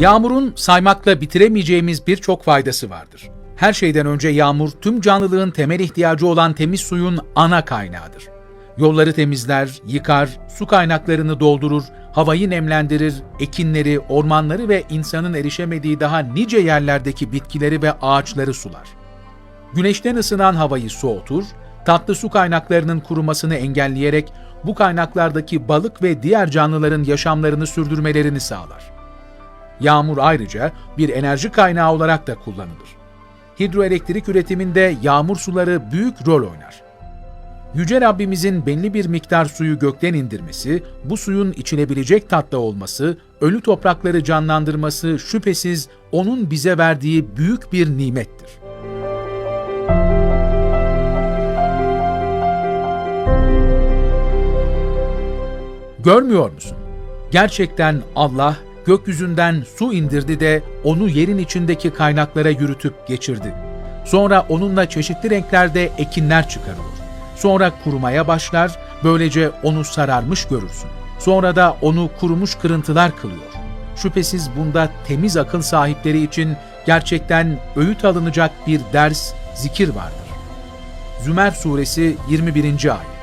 Yağmurun saymakla bitiremeyeceğimiz birçok faydası vardır. Her şeyden önce yağmur tüm canlılığın temel ihtiyacı olan temiz suyun ana kaynağıdır. Yolları temizler, yıkar, su kaynaklarını doldurur, havayı nemlendirir, ekinleri, ormanları ve insanın erişemediği daha nice yerlerdeki bitkileri ve ağaçları sular. Güneşten ısınan havayı soğutur, tatlı su kaynaklarının kurumasını engelleyerek bu kaynaklardaki balık ve diğer canlıların yaşamlarını sürdürmelerini sağlar. Yağmur ayrıca bir enerji kaynağı olarak da kullanılır. Hidroelektrik üretiminde yağmur suları büyük rol oynar. Yüce Rabbimizin belli bir miktar suyu gökten indirmesi, bu suyun içilebilecek tatlı olması, ölü toprakları canlandırması şüphesiz onun bize verdiği büyük bir nimettir. Görmüyor musun? Gerçekten Allah gökyüzünden su indirdi de onu yerin içindeki kaynaklara yürütüp geçirdi. Sonra onunla çeşitli renklerde ekinler çıkarılır. Sonra kurumaya başlar, böylece onu sararmış görürsün. Sonra da onu kurumuş kırıntılar kılıyor. Şüphesiz bunda temiz akıl sahipleri için gerçekten öğüt alınacak bir ders, zikir vardır. Zümer Suresi 21. Ayet